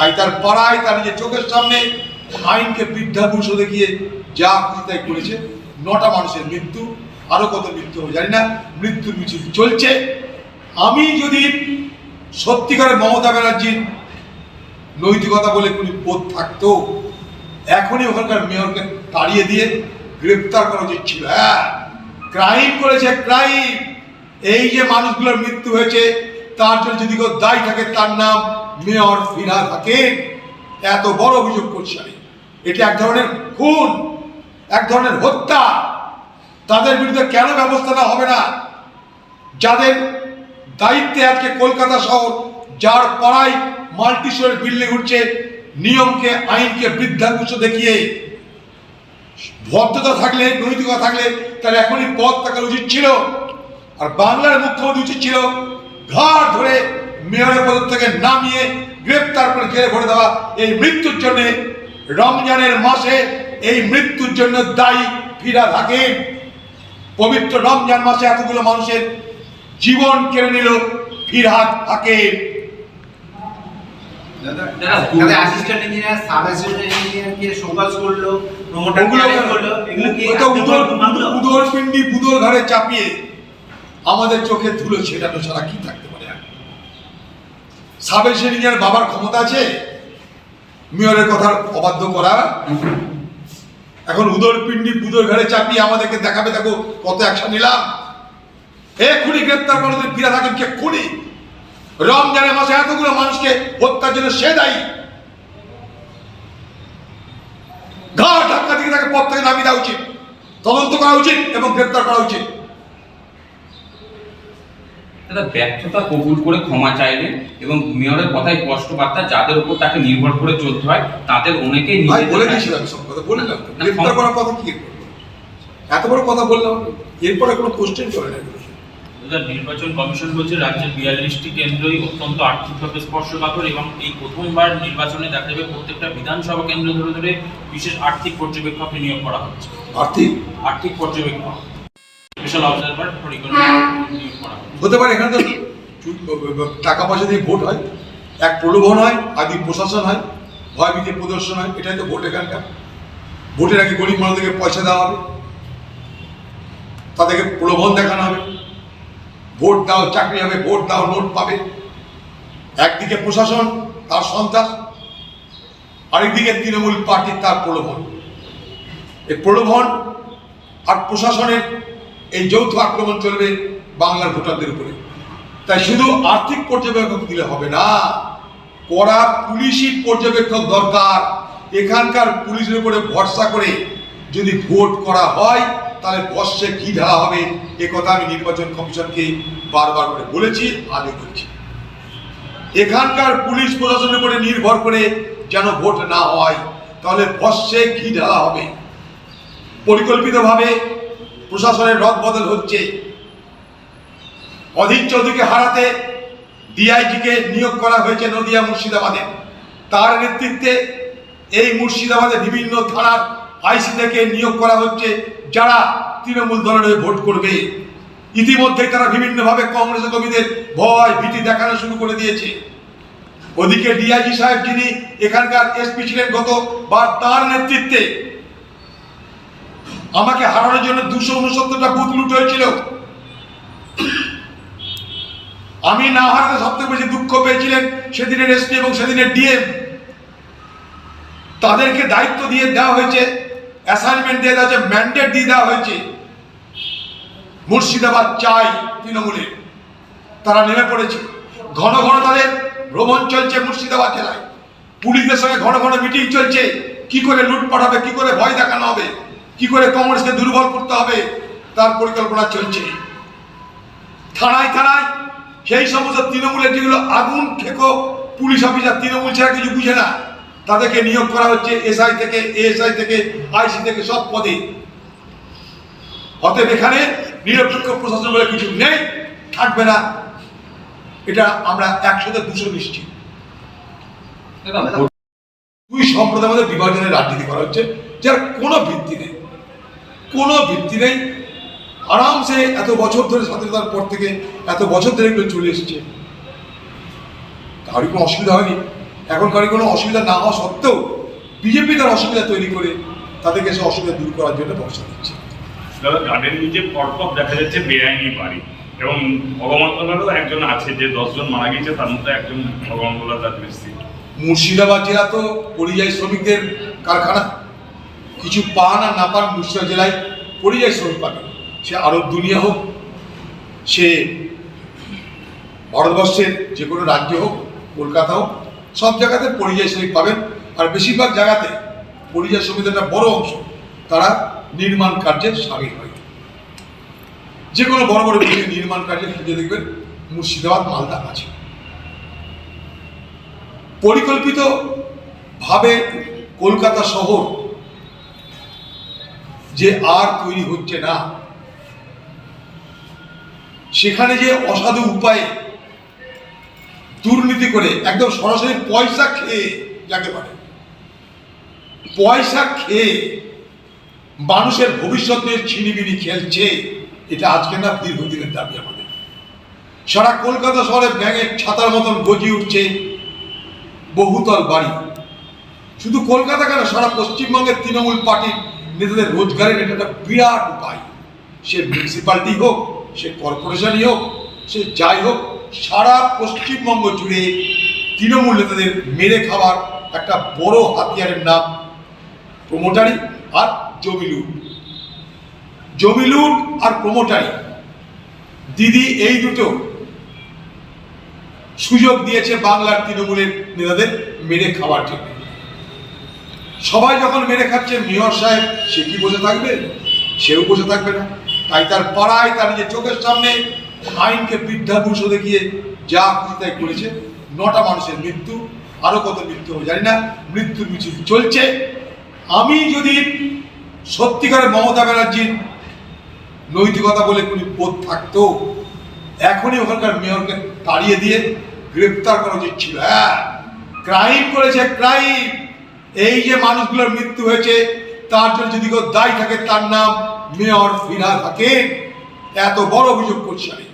তাই তার পাড়ায় তার নিজের চোখের সামনে আইনকে বৃদ্ধা বৃদ্ধাভূষ দেখিয়ে যা তাই করেছে। নটা মানুষের মৃত্যু, আরও কত মৃত্যু হবে জানি না। মৃত্যুর মিছিল চলছে। আমি যদি সত্যিকারের মমতা ব্যানার্জির নৈতিকতা বলে কোনো বোধ থাকতো, এখনই ওখানকার মেয়রকে তাড়িয়ে দিয়ে গ্রেপ্তার করা উচিত ছিল। হ্যাঁ ক্রাইম করেছে, ক্রাইম। এই যে মানুষগুলোর মৃত্যু হয়েছে, তার জন্য যদি কেউ দায়ী থাকে, তার নাম মেয়র ফিরহাদ হাকিম এত বড় অভিযোগ করছি এটা এক ধরনের খুন, এক ধরনের হত্যা। তাদের বিরুদ্ধে কেন ব্যবস্থা নেওয়া হবে না? যাদের দায়িত্বে আজকে কলকাতা শহর, যার পাড়ায় মাল্টিস্টোরের বিল্ডিং উঠছে নিয়মকে, আইনকে বৃদ্ধাঙ্কুশ দেখিয়ে ভদ্রতা থাকলে, নৈতিকতা থাকলে, তার এখনই পথ থাকা উচিত ছিল। আর বাংলার মুখ্যমন্ত্রী উচিত ছিল, ঘাড় ধরে মেয়রের পদ থেকে নামিয়ে গ্রেপ্তার করে জেলে ভরে দেওয়া এই মৃত্যুর জন্য রমজানের মাসে এই মৃত্যুর জন্য দায়ী ফিরা থাকে পবিত্র রমজান মাসে এতগুলো মানুষের জীবন কেড়ে নিল ফিরহাদ হাকিম দাদা অ্যাসিস্ট্যান্ট ইঞ্জিনিয়ার সাব অ্যাসিস্ট্যান্ট ইঞ্জিনিয়ারকে শোকজ করল প্রমোটার ওগুলো ক্যারিং করল এগুলো কি ওটা আপনি উদর মানলো? উদর পিণ্ডি বুদর ঘাড়ে চাপিয়ে আমাদের চোখে ধুলো ছেটানো ছাড়া কি আর? সাব ইঞ্জিনিয়ার বাবার ক্ষমতা আছে? মেয়রের কথার অবাধ্য করা। এখন উদর পিণ্ডি বুদর ঘাড়ে চাপিয়ে আমাদেরকে দেখাবে, দেখো কত অ্যাকশন নিলাম। এ খুনি গ্রেপ্তার করে ফিরা থাকেন কে খুনি? রমজানের মাসে এতগুলো মানুষকে হত্যার জন্য সে দায়ী। ঘাড় ধাক্কা দিয়ে তাকে পথ থেকে নামিয়ে দেওয়া উচিত। তদন্ত করা উচিত এবং গ্রেপ্তার করা উচিত। দাদা ব্যর্থতা কবুল করে ক্ষমা চাইলেন এবং মেয়রের কথায় স্পষ্ট বার্তা যাদের উপর তাকে নির্ভর করে চলতে হয় তাদের অনেকেই বলে দিয়েছিলাম সব কথা বললাম। তো। করার কথা কি এত বড় কথা বললাম এরপরে কোনো কোশ্চেন চলে না। নির্বাচন কমিশন বলছে রাজ্যের বিয়াল্লিশটি কেন্দ্রই অত্যন্ত আর্থিকভাবে স্পর্শকাতর এবং এই প্রথমবার নির্বাচনে দেখা যাবে প্রত্যেকটা বিধানসভা কেন্দ্র ধরে ধরে বিশেষ আর্থিক পর্যবেক্ষক নিয়োগ করা হচ্ছে। আর্থিক? আর্থিক পর্যবেক্ষক। স্পেশাল অবজারভার ইকোনমিক নিয়োগ করা হচ্ছে। হতে পারে, এখানে তো টাকা পয়সা দিয়ে ভোট হয়। এক প্রলোভন হয়, আদি প্রশাসন হয়, ভয় ভীতি প্রদর্শন হয়, এটাই তো ভোট এখানকার। ভোটের আগে গরিব মানুষদেরকে পয়সা দেওয়া হবে, তাদেরকে প্রলোভন দেখানো হবে। ভোট দাও, চাকরি হবে, ভোট দাও, নোট পাবে। একদিকে প্রশাসন, তার সন্ত্রাস আরেকদিকে তৃণমূল পার্টির তার প্রলোভন। এই প্রলোভন আর প্রশাসনের এই যৌথ আক্রমণ চলবে বাংলার ভোটারদের উপরে। তাই শুধু আর্থিক পর্যবেক্ষক দিলে হবে না, কড়া পুলিশি পর্যবেক্ষক দরকার। এখানকার পুলিশের উপরে ভরসা করে যদি ভোট করা হয়, তাহলে বর্ষে কি ঢালা হবে? এ কথা আমি নির্বাচন কমিশনকে বারবার করে বলেছি, আগে বলছি। এখানকার পুলিশ প্রশাসনের উপরে নির্ভর করে যেন ভোট না হয়, তাহলে বর্ষে কি ঢালা হবে? পরিকল্পিতভাবে প্রশাসনের রদ বদল হচ্ছে। অধীর চৌধুরীকে হারাতে ডিআইজিকে নিয়োগ করা হয়েছে নদিয়া মুর্শিদাবাদে। তার নেতৃত্বে এই মুর্শিদাবাদে বিভিন্ন থানার আইসি থেকে নিয়োগ করা হচ্ছে যারা তৃণমূল দলের ভোট করবে। ইতিমধ্যে তারা বিভিন্নভাবে কংগ্রেস কর্মীদের ভয়, ভীতি দেখানো শুরু করে দিয়েছে। ওদিকে ডিআইজি সাহেব যিনি এখানকার এসপি ছিলেন গত বা তার নেতৃত্বে আমাকে হারানোর জন্য দুশো উনসত্তরটা বুথ লুট হয়েছিল। আমি না হারাতে সবথেকে বেশি দুঃখ পেয়েছিলেন সেদিনের এসপি এবং সেদিনের ডিএম তাদেরকে দায়িত্ব দিয়ে দেওয়া হয়েছে অ্যাসাইনমেন্ট দিয়ে দেওয়া হয়েছে ম্যান্ডেট দিয়ে দেওয়া হয়েছে। মুর্শিদাবাদ চাই তৃণমূলের তারা নেমে পড়েছে। ঘন ঘন তাদের ভ্রমণ চলছে মুর্শিদাবাদ জেলায়। পুলিশের সঙ্গে ঘন ঘন মিটিং চলছে। কি করে লুটপাট হবে, কি করে ভয় দেখানো হবে, কি করে কংগ্রেসকে দুর্বল করতে হবে, তার পরিকল্পনা চলছে। থানায় থানায় সেই সমস্ত তৃণমূলের যেগুলো আগুন, খেকো, পুলিশ অফিসার তৃণমূল ছাড়া কিছু বুঝে না, তাদেরকে নিয়োগ করা হচ্ছে এসআই থেকে, এএসআই থেকে, আইসি থেকে সব পদে। অতএব এখানে নিরপেক্ষ প্রশাসন বলে কিছু নেই, থাকবে না। এটা আমরা একসাথে দুশো নিশ্চিত। দুই সম্প্রদায়ের মধ্যে বিভাজনের রাজনীতি করা হচ্ছে, যার কোনো ভিত্তি নেই। কোনো ভিত্তি নেই আরামসে এত বছর ধরে স্বাধীনতার পর থেকে এত বছর ধরে এগুলো চলে এসেছে। কারোর কোনো অসুবিধা হয়নি। এখনকার কোনো অসুবিধা না হওয়া সত্ত্বেও বিজেপি তার অসুবিধা তৈরি করে তাদেরকে সে অসুবিধা দূর করার জন্য ব্যবস্থা নিচ্ছে দাদা গার্ডেন নিচে পরপর দেখা যাচ্ছে বেআইনি বাড়ি। এবং ভগবন্তলারও একজন আছে যে দশজন মারা গেছে তার মধ্যে একজন ভগবন্তলা তার মিস্ত্রি মুর্শিদাবাদ জেলা তো পরিযায়ী শ্রমিকদের কারখানা। কিছু পান আর না পান মুর্শিদাবাদ জেলায় পরিযায়ী শ্রমিক পাবে সে আরব দুনিয়া হোক, সে ভারতবর্ষের যে কোনো রাজ্য হোক, কলকাতা হোক, সব জায়গাতে পরিযায়ী শ্রমিক পাবেন। আর বেশিরভাগ জায়গাতে পরিযায়ী শ্রমিকদের একটা বড় অংশ তারা নির্মাণ কার্যে সামিল হয়। যে কোনো বড় বড় বিল্ডিং নির্মাণ কার্যে খুঁজে দেখবেন মুর্শিদাবাদ, মালদা আছে। পরিকল্পিত ভাবে কলকাতা শহর যে আর তৈরি হচ্ছে না সেখানে যে অসাধু উপায়ে দুর্নীতি করে একদম সরাসরি পয়সা খেয়ে যাকে পারে পয়সা খেয়ে মানুষের ভবিষ্যৎ নিয়ে ছিনিবিনি খেলছে, এটা আজকে না দীর্ঘদিনের দাবি আমাদের। সারা কলকাতা শহরে ব্যাঙের ছাতার মতন গজিয়ে উঠছে, বহুতল বাড়ি। শুধু কলকাতা কেন, সারা পশ্চিমবঙ্গের তৃণমূল পার্টির নেতাদের রোজগারের এটা একটা বিরাট উপায়। সে মিউনিসিপ্যালিটি হোক সে কর্পোরেশনই হোক, সে যাই হোক, সারা পশ্চিমবঙ্গ জুড়ে তৃণমূল নেতাদের মেরে খাবার একটা বড় হাতিয়ারের নাম প্রমোটারি আর জমি লুট জমি লুট আর প্রমোটারি দিদি এই দুটো সুযোগ দিয়েছে বাংলার তৃণমূলের নেতাদের মেরে খাওয়ার জন্য। সবাই যখন মেরে খাচ্ছে, মেয়র সাহেব, সে কি বসে থাকবে? সেও বসে থাকবে না। তাই তার পাড়ায় তার নিজের চোখের সামনে আইনকে বৃদ্ধাভূষ দেখিয়ে যা তাই করেছে। নটা মানুষের মৃত্যু, আরও কত মৃত্যু হবে জানি না। মৃত্যুর মিছিল চলছে। আমি যদি সত্যিকারের মমতা ব্যানার্জির নৈতিকতা বলে কোনো বোধ থাকতো, এখনই ওখানকার মেয়রকে তাড়িয়ে দিয়ে গ্রেপ্তার করা উচিত ছিল। হ্যাঁ ক্রাইম করেছে, ক্রাইম। এই যে মানুষগুলোর মৃত্যু হয়েছে, তার জন্য যদি কেউ দায়ী থাকে, তার নাম মেয়র ফিরহাদ হাকিম এত বড় অভিযোগ করছে। আমি